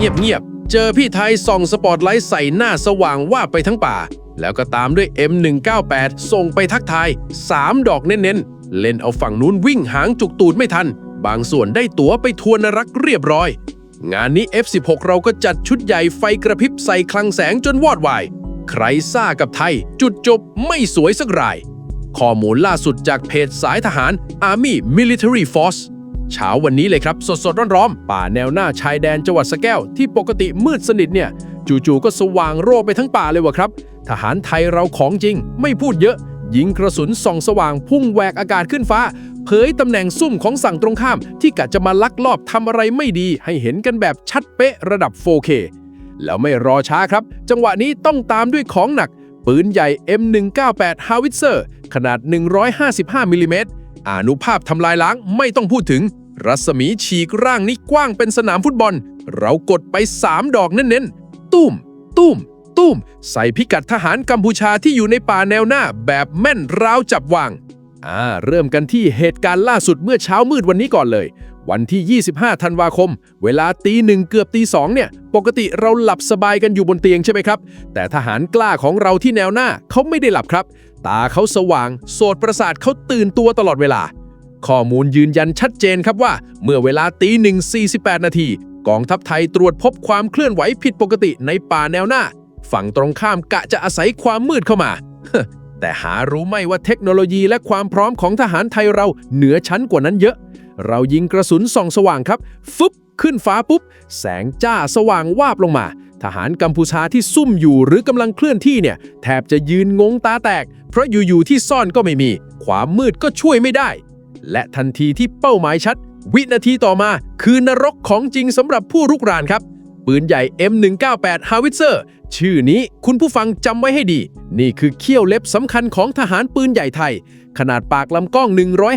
เงียบๆ เจอพี่ไทยส่องสปอตไลท์ใส่หน้าสว่างว่าไปทั้งป่า แล้วก็ตามด้วย M198 ส่งไปทักทาย 3 ดอกเน้นๆ เล่นเอาฝั่งนู้นวิ่งหางจุกตูดไม่ทัน บางส่วนได้ตั๋วไปทัวนนรักเรียบร้อย งานนี้ F16 เราก็จัดชุดใหญ่ไฟกระพริบใส่คลังแสงจนวอดวาย ใครซ่ากับไทย จุดจบไม่สวยสักราย ข้อมูลล่าสุดจากเพจสายทหาร Army Military Force เช้าวันนี้เลยครับ สดสดๆร้อนๆป่าแนวหน้าชายแดนจังหวัดสแก้ว ที่ปกติมืดสนิทเนี่ย จู่ๆก็สว่างโร่ไปทั้งป่าเลยวะครับ ทหารไทยเราของจริง ไม่พูดเยอะ ยิงกระสุนส่องสว่างพุ่งแหวกอากาศขึ้นฟ้า เผยตำแหน่งซุ่มของสั่งตรงข้าม ที่กะจะมาลักลอบทำอะไรไม่ดี ให้เห็นกันแบบชัดเป๊ะระดับ 4K แล้วไม่รอช้าครับ จังหวะนี้ต้องตามด้วยของหนัก ปืนใหญ่ M198 Howitzer ขนาด 155มิลลิเมตรอานุภาพทำลายล้างไม่ต้องพูดถึง รัศมีฉีกร่างนี้กว้างเป็นสนามฟุตบอล เรากดไป 3 ดอกเน้นๆ ตุ้ม ตุ้ม ตุ้ม ใส่พิกัดทหารกัมพูชาที่อยู่ในป่าแนวหน้าแบบแม่นราวจับวางอ่าเริ่มกันที่เหตุการณ์ล่าสุดเมื่อเช้ามืดวันนี้ก่อนเลย วันที่ 25 ธันวาคม เวลาตีหนึ่งเกือบตีสองเนี่ย ปกติเราหลับสบายกันอยู่บนเตียงใช่ไหมครับ แต่ทหารกล้าของเราที่แนวหน้าเขาไม่ได้หลับครับ ตาเขาสว่าง โสดประสาทเขาตื่นตัวตลอดเวลา ข้อมูลยืนยันชัดเจนครับว่า เมื่อเวลาตีหนึ่ง48 นาที กองทัพไทยตรวจพบความเคลื่อนไหวผิดปกติในป่าแนวหน้า ฝั่งตรงข้ามกะจะอาศัยความมืดเข้ามา แต่หารู้ไหมว่าเทคโนโลยีและความพร้อมของทหารไทยเราเหนือชั้นกว่านั้นเยอะ เรายิงกระสุนส่องสว่างครับ ฟึบขึ้นฟ้าปุ๊บ แสงจ้าสว่างวาบลงมา ทหารกัมพูชาที่ซุ่มอยู่หรือกำลังเคลื่อนที่เนี่ย แทบจะยืนงงตาแตก เพราะอยู่ๆที่ซ่อนก็ไม่มี ความมืดก็ช่วยไม่ได้ และทันทีที่เป้าหมายชัด วินาทีต่อมาคือนรกของจริงสำหรับผู้รุกรานครับ ปืนใหญ่ M198 Howitzer ชื่อนี้คุณผู้ฟังจำไว้ให้ดี นี่คือเขี้ยวเล็บสำคัญของทหารปืนใหญ่ไทย ขนาดปากลำกล้อง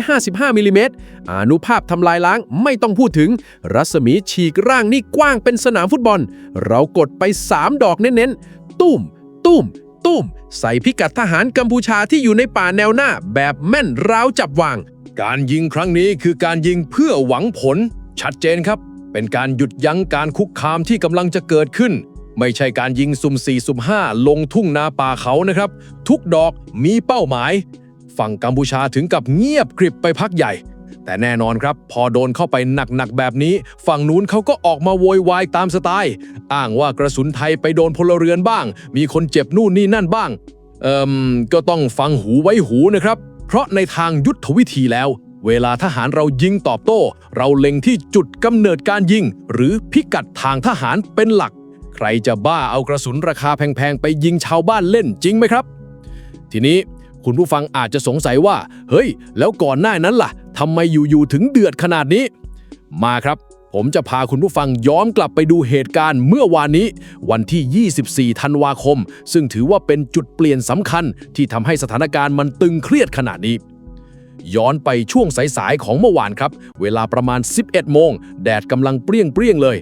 155มิลลิเมตรอนุภาพทำลายล้างไม่ต้องพูดถึง รัศมีฉีกร่างนี่กว้างเป็นสนามฟุตบอล เรากดไป 3 ดอกเน้นๆ ตุ้ม ตุ้ม ตุ้ม ใส่พิกัดทหารกัมพูชาที่อยู่ในป่าแนวหน้าแบบแม่นราวจับวาง การยิงครั้งนี้คือการยิงเพื่อหวังผล ชัดเจนครับ เป็นการหยุดยั้งการคุกคามที่กำลังจะเกิดขึ้น ไม่ใช่การยิงสุ่ม4สุ่ม5ลงทุ่งนาป่าเขานะครับ ทุกดอกมีเป้าหมาย ฝั่งกัมพูชาถึงกับเงียบกริบไปพักใหญ่ แต่แน่นอนครับ พอโดนเข้าไปหนักๆแบบนี้ ฝั่งนู้นเขาก็ออกมาโวยวายตามสไตล์ อ้างว่ากระสุนไทยไปโดนพลเรือนบ้าง มีคนเจ็บนู่นนี่นั่นบ้าง เอ่มก็ต้องฟังหูไว้หูนะครับ เพราะในทางยุทธวิธีแล้ว เวลาทหารเรายิงตอบโต้ เราเล็งที่จุดกำเนิดการยิง หรือพิกัดทางทหารเป็นหลัก ใครจะบ้าเอากระสุนราคาแพงๆ ไปยิงชาวบ้านเล่นจริงไหมครับ ทีนี้คุณผู้ฟังอาจจะสงสัยว่า เฮ้ย แล้วก่อนหน้านั้นล่ะทำไมอยู่ๆถึงเดือดขนาดนี้ มาครับ ผมจะพาคุณผู้ฟังย้อนกลับไปดูเหตุการณ์เมื่อวานนี้ วันที่ 24 ธันวาคม ซึ่งถือว่าเป็นจุดเปลี่ยนสำคัญที่ทำให้สถานการณ์มันตึงเครียดขนาดนี้ ย้อนไปช่วงสายๆของเมื่อวานครับ เวลาประมาณ 11 โมง แดดกำลังเปรี้ยงเปรี้ยงๆเลย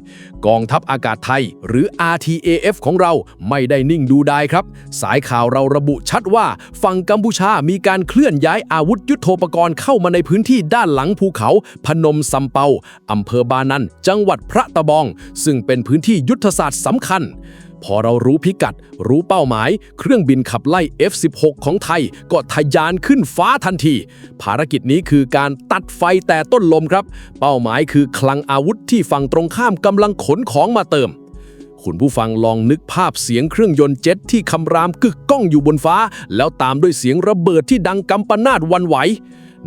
กองทัพอากาศไทย หรือ RTAF ของเราไม่ได้นิ่งดูดายครับ สายข่าวเราระบุชัดว่า ฝั่งกัมพูชามีการเคลื่อนย้ายอาวุธยุโทโธปกรณ์เข้ามาในพื้นที่ด้านหลังภูเขา พนมซัมเปาอำเภอบานันจังหวัดพระตะบอง ซึ่งเป็นพื้นที่ยุทธศาสตร์สำคัญ พอเรารู้พิกัด รู้เป้าหมาย เครื่องบินขับไล่ F16 ของไทย ก็ทะยานขึ้นฟ้าทันที ภารกิจนี้คือการตัดไฟแต่ต้นลมครับ เป้าหมายคือคลังอาวุธที่ฝั่งตรงข้ามกำลังขนของมาเติมคุณผู้ฟังลองนึกภาพเสียงเครื่องยนต์เจ็ตที่คำรามกึกก้องอยู่บนฟ้า แล้วตามด้วยเสียงระเบิดที่ดังกำปนาดวันไหว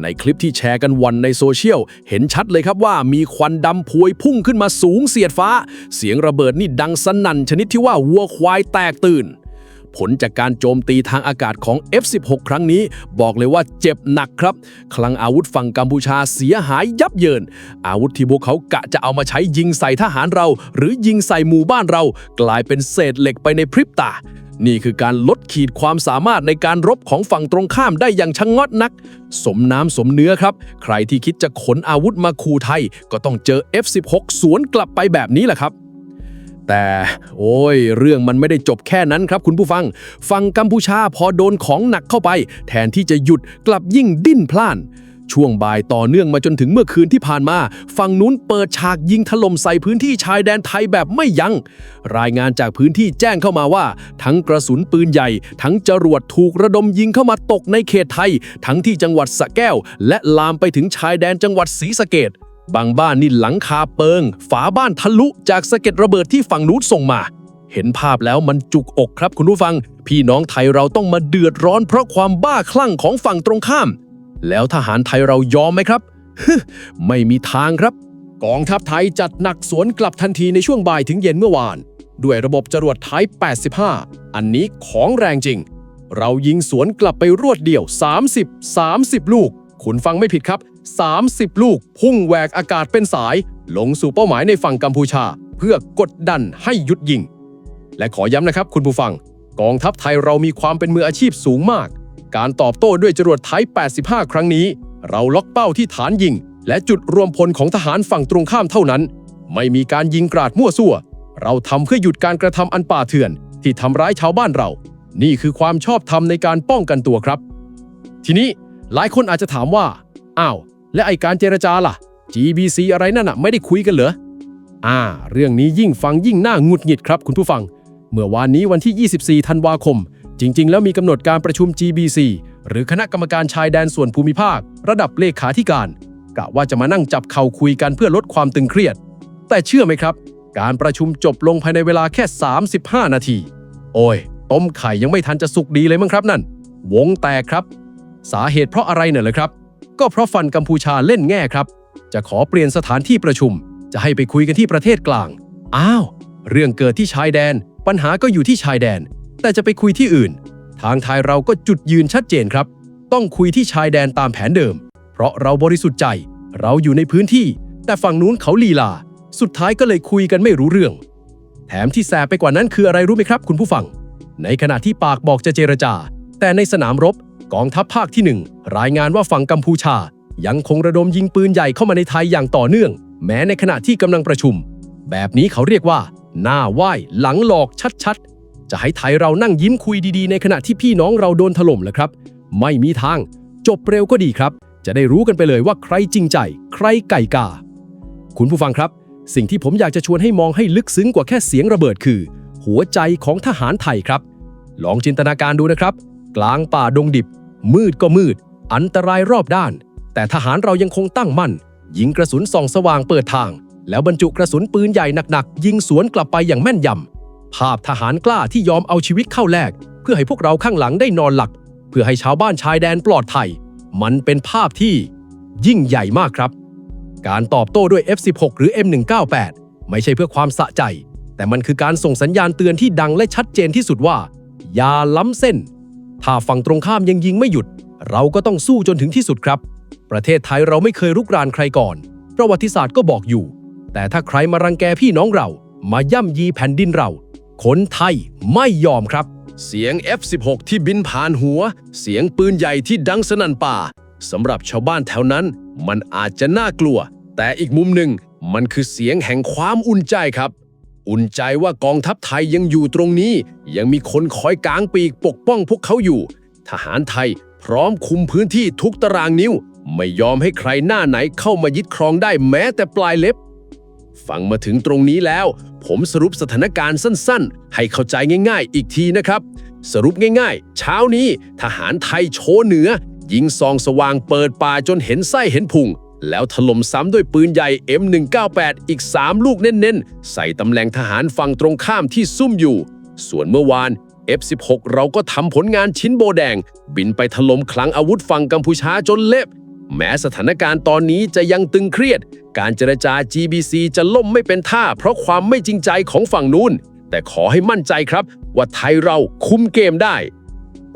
ในคลิปที่แชร์กันวันในโซเชียล เห็นชัดเลยครับว่ามีควันดำพวยพุ่งขึ้นมาสูงเสียดฟ้า เสียงระเบิดนี่ดังสนั่นชนิดที่ว่าวัวควายแตกตื่น ผลจากการโจมตีทางอากาศของ F16 ครั้งนี้ บอกเลยว่าเจ็บหนักครับ คลังอาวุธฝั่งกัมพูชาเสียหายยับเยิน อาวุธที่พวกเขากะจะเอามาใช้ยิงใส่ทหารเรา หรือยิงใส่หมู่บ้านเรา กลายเป็นเศษเหล็กไปในพริบตา นี่คือการลดขีดความสามารถในการรบของฝั่งตรงข้ามได้อย่างชะงอดนัก สมน้ำสมเนื้อครับ ใครที่คิดจะขนอาวุธมาคูไทย ก็ต้องเจอ F16 สวนกลับไปแบบนี้แหละครับแต่โอ้ย เรื่องมันไม่ได้จบแค่นั้นครับคุณผู้ฟังฝั่งกัมพูชาพอโดนของหนักเข้าไป แทนที่จะหยุดกลับยิ่งดิ้นพล่าน ช่วงบ่ายต่อเนื่องมาจนถึงเมื่อคืนที่ผ่านมา ฝั่งนู้นเปิดฉากยิงถล่มใส่พื้นที่ชายแดนไทยแบบไม่ยัง้ง รายงานจากพื้นที่แจ้งเข้ามาว่า ทั้งกระสุนปืนใหญ่ ทั้งจรวดถูกระดมยิงเข้ามาตกในเขตไทย ทั้งที่จังหวัดสะแก้ว และลามไปถึงชายแดนจังหวัดศรีสะเกดบางบ้านนี่หลังคาเปิง ฝาบ้านทะลุจากสะเก็ดระเบิดที่ฝั่งนู้นส่งมา เห็นภาพแล้วมันจุกอกครับคุณผู้ฟัง พี่น้องไทยเราต้องมาเดือดร้อนเพราะความบ้าคลั่งของฝั่งตรงข้าม แล้วทหารไทยเรายอมไหมครับ ไม่มีทางครับ กองทัพไทยจัดหนักสวนกลับทันทีในช่วงบ่ายถึงเย็นเมื่อวาน ด้วยระบบจรวดไทป85 อันนี้ของแรงจริง เรายิงสวนกลับไปรวดเดียว 30 30 ลูก คุณฟังไม่ผิดครับ 30 ลูก พุ่งแหวกอากาศเป็นสาย ลงสู่เป้าหมายในฝั่งกัมพูชา เพื่อกดดันให้หยุดยิง และขอย้ำนะครับคุณผู้ฟัง กองทัพไทยเรามีความเป็นมืออาชีพสูงมาก การตอบโต้ด้วยจรวดไทป์85 ครั้งนี้ เราล็อกเป้าที่ฐานยิง และจุดรวมพลของทหารฝั่งตรงข้ามเท่านั้น ไม่มีการยิงกราดมั่วซั่ว เราทำเพื่อหยุดการกระทำอันป่าเถื่อน ที่ทำร้ายชาวบ้านเรา นี่คือความชอบธรรมในการป้องกันตัวครับ ทีนี้หลายคนอาจจะถามว่า อ้าว และไอการเจรจาล่ะ GBC อะไรนั่นน่ะไม่ได้คุยกันเหรอ อ่า เรื่องนี้ยิ่งฟังยิ่งน่าหงุดหงิดครับคุณผู้ฟัง เมื่อวานนี้วันที่ 24 ธันวาคม จริง ๆ แล้วมีกำหนดการประชุม GBC หรือคณะกรรมการชายแดนส่วนภูมิภาค ระดับเลขาธิการกะว่าจะมานั่งจับเข่าคุยกันเพื่อลดความตึงเครียด แต่เชื่อไหมครับ การประชุมจบลงภายในเวลาแค่ 35 นาที โอ้ย ต้มไข่ยังไม่ทันจะสุกดีเลยมั้งครับนั่น วงแตกครับ สาเหตุเพราะอะไรเนี่ยเลยครับ ก็เพราะฟันกัมพูชาเล่นแง่ครับ จะขอเปลี่ยนสถานที่ประชุม จะให้ไปคุยกันที่ประเทศกลาง อ้าว เรื่องเกิดที่ชายแดน ปัญหาก็อยู่ที่ชายแดน แต่จะไปคุยที่อื่น ทางไทยเราก็จุดยืนชัดเจนครับ ต้องคุยที่ชายแดนตามแผนเดิม เพราะเราบริสุทธิ์ใจ เราอยู่ในพื้นที่ แต่ฝั่งนู้นเขาลีลา สุดท้ายก็เลยคุยกันไม่รู้เรื่อง แถมที่แสบไปกว่านั้นคืออะไรรู้ไหมครับ คุณผู้ฟัง ในขณะที่ปากบอกจะเจรจา แต่ในสนามรบกองทัพภาคที่หนึ่งรายงานว่าฝั่งกัมพูชา ยังคงระดมยิงปืนใหญ่เข้ามาในไทยอย่างต่อเนื่อง แม้ในขณะที่กำลังประชุม แบบนี้เขาเรียกว่า หน้าไหว้หลังหลอกชัดๆ จะให้ไทยเรานั่งยิ้มคุยดีๆ ในขณะที่พี่น้องเราโดนถล่มเหรอครับ ไม่มีทาง จบเร็วก็ดีครับ จะได้รู้กันไปเลยว่าใครจริงใจ ใครไก่กา คุณผู้ฟังครับ สิ่งที่ผมอยากจะชวนให้มองให้ลึกซึ้งกว่าแค่เสียงระเบิดคือ หัวใจของทหารไทยครับ ลองจินตนาการดูนะครับ กลางป่าดงดิบ มืดก็มืด อันตรายรอบด้าน แต่ทหารเรายังคงตั้งมั่น ยิงกระสุนส่องสว่างเปิดทาง แล้วบรรจุกระสุนปืนใหญ่หนักๆยิงสวนกลับไปอย่างแม่นยำ ภาพทหารกล้าที่ยอมเอาชีวิตเข้าแลกเพื่อให้พวกเราข้างหลังได้นอนหลับเพื่อให้ชาวบ้านชายแดนปลอดภัย มันเป็นภาพที่ยิ่งใหญ่มากครับ การตอบโต้ด้วย F16 หรือ M198 ไม่ใช่เพื่อความสะใจ แต่มันคือการส่งสัญญาณเตือนที่ดังและชัดเจนที่สุดว่า อย่าล้ำเส้น ถ้าฝั่งตรงข้ามยังยิงไม่หยุด เราก็ต้องสู้จนถึงที่สุดครับ ประเทศไทยเราไม่เคยรุกรานใครก่อน ประวัติศาสตร์ก็บอกอยู่ แต่ถ้าใครมารังแกพี่น้องเรา มาย่ำยีแผ่นดินเรา คนไทยไม่ยอมครับ เสียง F16 ที่บินผ่านหัว เสียงปืนใหญ่ที่ดังสนั่นป่าสำหรับชาวบ้านแถวนั้น มันอาจจะน่ากลัว แต่อีกมุมหนึ่งมันคือเสียงแห่งความอุ่นใจครับ อุ่นใจว่ากองทัพไทยยังอยู่ตรงนี้ ยังมีคนคอยกางปีกปกป้องพวกเขาอยู่ ทหารไทยพร้อมคุมพื้นที่ทุกตารางนิ้ว ไม่ยอมให้ใครหน้าไหนเข้ามายึดครองได้แม้แต่ปลายเล็บ ฟังมาถึงตรงนี้แล้ว ผมสรุปสถานการณ์สั้นๆ ให้เข้าใจง่าย ๆ อีกทีนะครับ สรุปง่ายๆ เช้านี้ทหารไทยโชว์เหนือ ยิงซองสว่างเปิดป่าจนเห็นไส้เห็นพุง แล้วถล่มซ้ำด้วยปืนใหญ่ M198 อีก 3 ลูกเน้นๆ ใส่ตำแหน่งทหารฝั่งตรงข้ามที่ซุ่มอยู่ ส่วนเมื่อวาน F16 เราก็ทำผลงานชิ้นโบแดง บินไปถล่มคลังอาวุธฝั่งกัมพูชาจนเละ แม้สถานการณ์ตอนนี้จะยังตึงเครียด การเจรจา GBC จะล่มไม่เป็นท่า เพราะความไม่จริงใจของฝั่งนู้น แต่ขอให้มั่นใจครับ ว่าไทยเราคุมเกมได้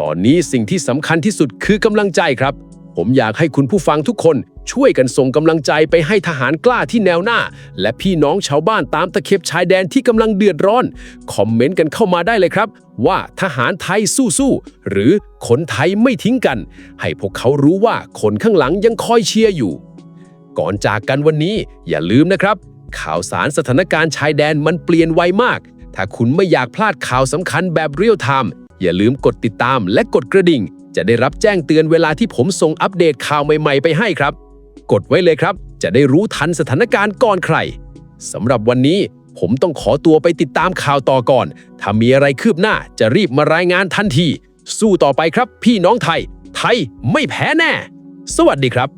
ตอนนี้สิ่งที่สำคัญที่สุดคือกำลังใจครับ ผมอยากให้คุณผู้ฟังทุกคน ช่วยกันส่งกำลังใจไปให้ทหารกล้าที่แนวหน้า และพี่น้องชาวบ้านตามตะเข็บชายแดนที่กำลังเดือดร้อน คอมเมนต์กันเข้ามาได้เลยครับ ว่าทหารไทยสู้ๆหรือคนไทยไม่ทิ้งกัน ให้พวกเขารู้ว่าคนข้างหลังยังคอยเชียร์อยู่ ก่อนจากกันวันนี้อย่าลืมนะครับ ข่าวสารสถานการณ์ชายแดนมันเปลี่ยนไวมาก ถ้าคุณไม่อยากพลาดข่าวสำคัญแบบเรียลไทม์อย่าลืมกดติดตามและกดกระดิ่ง จะได้รับแจ้งเตือนเวลาที่ผมส่งอัปเดตข่าวใหม่ ๆ ไปให้ครับ กดไว้เลยครับ จะได้รู้ทันสถานการณ์ก่อนใครสำหรับวันนี้ผมต้องขอตัวไปติดตามข่าวต่อก่อน ถ้ามีอะไรคืบหน้าจะรีบมารายงานทันที สู้ต่อไปครับ พี่น้องไทย ไทยไม่แพ้แน่ สวัสดีครับ